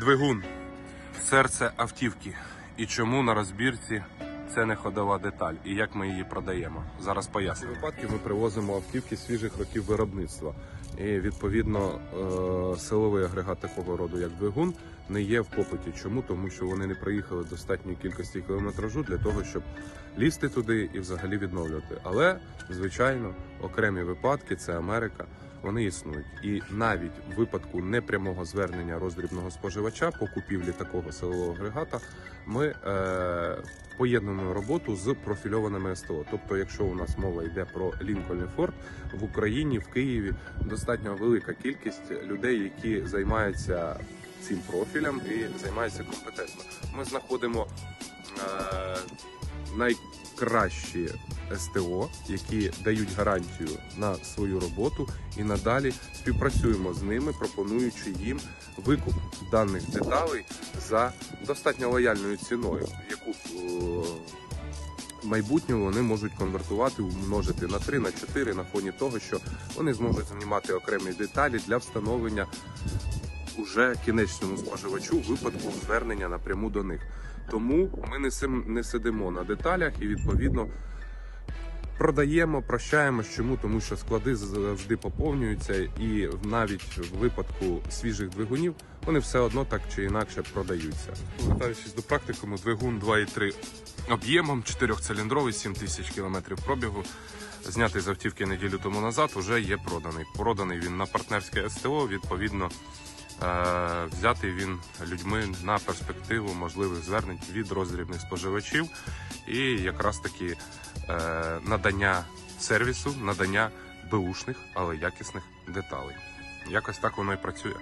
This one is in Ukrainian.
Двигун серце автівки. І чому на розбірці це не ходова деталь, і як ми її продаємо. Зараз поясню. В випадки ми привозимо автівки свіжих років виробництва. І відповідно е, силовий агрегат такого роду, як двигун, не є в попиті. Чому? Тому що вони не проїхали достатньої кількості кілометражу для того, щоб лізти туди і взагалі відновлювати. Але звичайно, окремі випадки це Америка. Вони існують, і навіть в випадку непрямого звернення роздрібного споживача по купівлі такого силового агрегата ми е, поєднуємо роботу з профільованими СТО. Тобто, якщо у нас мова йде про Лінкольн Форд в Україні, в Києві достатньо велика кількість людей, які займаються цим профілем і займаються компетентно. Ми знаходимо е, найкращі СТО, які дають гарантію на свою роботу, і надалі співпрацюємо з ними, пропонуючи їм викуп даних деталей за достатньо лояльною ціною, яку е, в майбутньому вони можуть конвертувати, умножити на 3, на 4 на фоні того, що вони зможуть знімати окремі деталі для встановлення уже кінечному споживачу випадку звернення напряму до них. Тому ми не, сидимо на деталях і відповідно продаємо, прощаємо. Чому? Тому що склади завжди поповнюються, і навіть в випадку свіжих двигунів вони все одно так чи інакше продаються. Повертаючись до практикуму, двигун 2,3 об'ємом, 4-циліндровий, 7 тисяч кілометрів пробігу. Знятий з автівки неділю тому назад, вже є проданий. Проданий він на партнерське СТО. Відповідно, взятий він людьми на перспективу можливих звернень від роздрібних споживачів і якраз таки е, надання сервісу, надання беушних, але якісних деталей. Якось так воно і працює.